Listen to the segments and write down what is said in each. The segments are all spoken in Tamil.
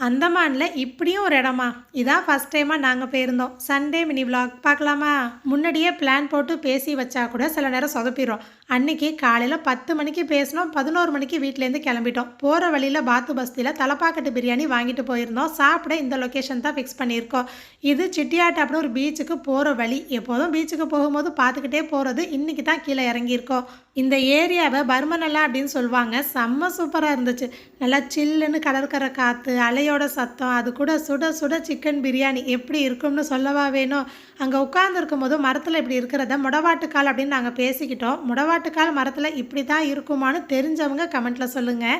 அந்தமானில் இப்படியும் ஒரு இடமா? இதான் ஃபஸ்ட் டைமாக நாங்கள் போயிருந்தோம். Sunday mini vlog. பார்க்கலாமா? முன்னாடியே பிளான் போட்டு பேசி வச்சா கூட சில நேரம் சொதப்பிடுறோம். அன்னைக்கு காலையில் பத்து மணிக்கு பேசினோம் பதினோரு மணிக்கு வீட்டிலேருந்து கிளம்பிட்டோம். போகிற வழியில் பாத்து பஸ்தியில் தலப்பாக்கட்டு பிரியாணி வாங்கிட்டு போயிருந்தோம். சாப்பிட இந்த லொக்கேஷன் தான் ஃபிக்ஸ் பண்ணியிருக்கோம். இது சிட்டியாட்டு அப்படின்னு ஒரு பீச்சுக்கு போகிற வழி. எப்போதும் பீச்சுக்கு போகும்போது பார்த்துக்கிட்டே போகிறது இன்றைக்கி தான் கீழே இறங்கியிருக்கோம். இந்த ஏரியாவை பர்மநல்லா அப்படின்னு சொல்லுவாங்க. செம்ம சூப்பராக இருந்துச்சு. நல்லா சில்லுன்னு கடற்கரை காற்று அலையோட சத்தம் அது கூட சுட சுட சிக்கன் பிரியாணி எப்படி இருக்கும்னு சொல்லவா வேணும்? அங்கே உட்கார்ந்துருக்கும் போது மரத்தில் இப்படி இருக்கிறத முடவாட்டுக்கால் அப்படின்னு நாங்கள் பேசிக்கிட்டோம். முடவாட்டுக்கால் மரத்தில் இப்படி தான் இருக்குமான்னு தெரிஞ்சவங்க கமெண்ட்டில் சொல்லுங்கள்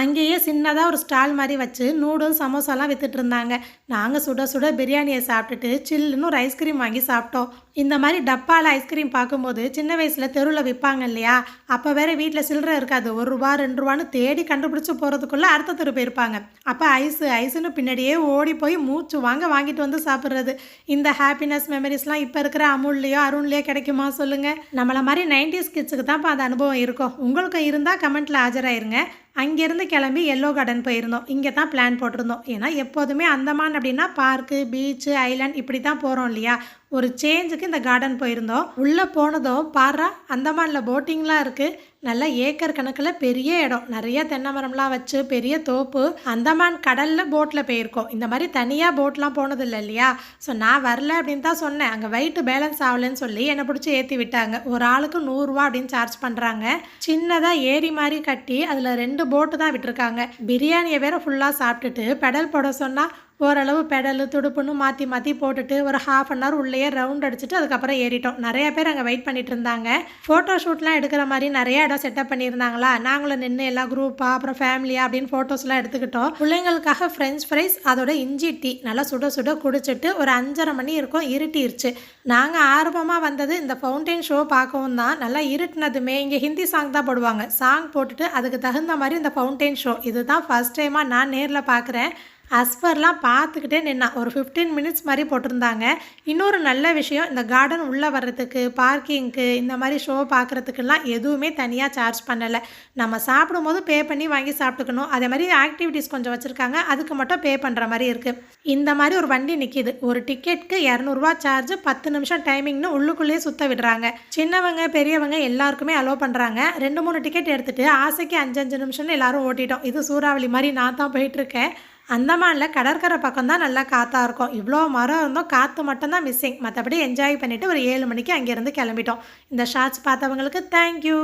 அங்கேயே சின்னதாக ஒரு ஸ்டால் மாதிரி வச்சு நூடுல்ஸ் சமோசாலாம் விற்றுட்டு இருந்தாங்க. நாங்கள் சுட சுட பிரியாணியை சாப்பிட்டுட்டு சில்லுன்னு ஒரு ஐஸ்கிரீம் வாங்கி சாப்பிட்டோம். இந்த மாதிரி டப்பாவில் ஐஸ்கிரீம் பார்க்கும்போது சின்ன வயசில் தெருவில் விற்பாங்க இல்லையா? அப்போ வேற வீட்டில் சில்லற இருக்காது. ஒரு ரூபா ரெண்டு ரூபான்னு தேடி கண்டுபிடிச்சி போகிறதுக்குள்ளே அடுத்த தெரு போயிருப்பாங்க அப்போ ஐஸு ஐஸுன்னு பின்னாடியே ஓடி போய் மூச்சு வாங்க வாங்கிட்டு வந்து சாப்பிட்றது. இந்த ஹாப்பினஸ் மெமரிஸ்லாம் இப்போ இருக்கிற அமுல்லையோ அருண்லையோ கிடைக்குமா சொல்லுங்கள் நம்மளை மாதிரி நைன்டிஸ் கிட்ஸுக்கு தான் அந்த அனுபவம் இருக்கும். உங்களுக்கு இருந்தால் கமெண்ட்டில் ஆஜராயிருங்க. அங்கேருந்து கிளம்பி எல்லோ கார்டன் போயிருந்தோம். இங்கே தான் பிளான் போட்டிருந்தோம். ஏன்னா எப்போதுமே அந்தமான் அப்படின்னா பார்க்கு பீச்சு ஐலாண்ட் இப்படி தான் போகிறோம் இல்லையா? ஒரு சேஞ்சுக்கு இந்த கார்டன் போயிருந்தோம். உள்ளே போனதும் பாரா அந்தமானில் போட்டிங்லாம் இருக்குது நல்லா ஏக்கர் கணக்கில் பெரிய இடம். நிறைய தென்னை மரம்லாம் வச்சு பெரிய தோப்பு. அந்தமான் கடலில் போட்டில் போயிருக்கோம். இந்த மாதிரி தனியாக போட்லாம் போனதில்லை இல்லையா? ஸோ நான் வரல அப்படின்னு தான் சொன்னேன். அங்கே வெயிட் பேலன்ஸ் ஆகலைன்னு சொல்லி என்னை பிடிச்சி ஏற்றி விட்டாங்க. ஒரு ஆளுக்கு நூறுரூவா அப்படின்னு சார்ஜ் பண்ணுறாங்க சின்னதாக ஏரி மாதிரி கட்டி அதில் ரெண்டு போட்டு தான் விட்டுருக்காங்க. பிரியாணியை வேற ஃபுல்லாக சாப்பிட்டுட்டு பெடல் போட சொன்னால் ஓரளவு பெடலு துடுப்புன்னு மாற்றி மாற்றி போட்டுட்டு ஒரு ஹாஃப் அன் ஹவர் உள்ளேயே ரவுண்ட் அடிச்சுட்டு அதுக்கப்புறம் ஏறிட்டோம். நிறைய பேர் அங்கே வெயிட் பண்ணிட்டு இருந்தாங்க. ஃபோட்டோ ஷூட்லாம் எடுக்கிற மாதிரி நிறைய இடம் செட்டப் பண்ணியிருந்தாங்களா? நாங்களும் நின்று எல்லாம் குரூப்பாக அப்புறம் ஃபேமிலியாக அப்படின்னு ஃபோட்டோஸ்லாம் எடுத்துக்கிட்டோம். பிள்ளைங்களுக்காக ஃப்ரெஞ்ச் ஃப்ரைஸ் அதோட இஞ்சி டீ. நல்லா சுட சுட குடிச்சிட்டு ஒரு அஞ்சரை மணி இருக்கும் இருட்டிருச்சு. நாங்கள் ஆர்வமாக வந்தது இந்த ஃபவுண்டைன் ஷோ பார்க்கவும் தான். நல்லா இருட்டினதுமே இங்கே ஹிந்தி சாங் தான் போடுவாங்க. சாங் போட்டுட்டு அதுக்கு தகுந்த மாதிரி இந்த ஃபவுண்டைன் ஷோ இதுதான் ஃபர்ஸ்ட் டைமாக நான் நேரில் பார்க்குறேன். அஸ்பர்லாம் பார்த்துக்கிட்டே நின்னா. ஒரு ஃபிஃப்டீன் மினிட்ஸ் மாதிரி போட்டிருந்தாங்க. இன்னொரு நல்ல விஷயம் இந்த கார்டன் உள்ளே வர்றதுக்கு பார்க்கிங்க்கு இந்த மாதிரி ஷோ பார்க்குறதுக்கெல்லாம் எதுவுமே தனியாக சார்ஜ் பண்ணலை. நம்ம சாப்பிடும்போது பே பண்ணி வாங்கி சாப்பிட்டுக்கணும். அதே மாதிரி ஆக்டிவிட்டீஸ் கொஞ்சம் வச்சுருக்காங்க. அதுக்கு மட்டும் பே பண்ணுற மாதிரி இருக்குது இந்த மாதிரி ஒரு வண்டி நிற்கிது ஒரு டிக்கெட்டுக்கு இரநூறுவா சார்ஜ் பத்து நிமிஷம் டைமிங்னு உள்ளுக்குள்ளேயே சுத்த விடுறாங்க. சின்னவங்க பெரியவங்க எல்லாருக்குமே அலோவ் பண்ணுறாங்க ரெண்டு மூணு டிக்கெட் எடுத்துகிட்டு ஆசைக்கு அஞ்சு அஞ்சு நிமிஷம்னு எல்லாரும் ஓட்டிட்டோம். இது சூறாவளி மாதிரி நான் தான் போயிட்டுருக்கேன் அந்தமானில் கடற்கரை பக்கம் தான் நல்லா காற்றாக இருக்கும். இவ்வளோ மரம் இருந்தோம் காற்று மட்டும்தான் மிஸ்ஸிங் மற்றபடி என்ஜாய் பண்ணிவிட்டு ஒரு ஏழு மணிக்கு அங்கேருந்து கிளம்பிட்டோம். இந்த ஷார்ட்ஸ் பார்த்தவங்களுக்கு தேங்க்யூ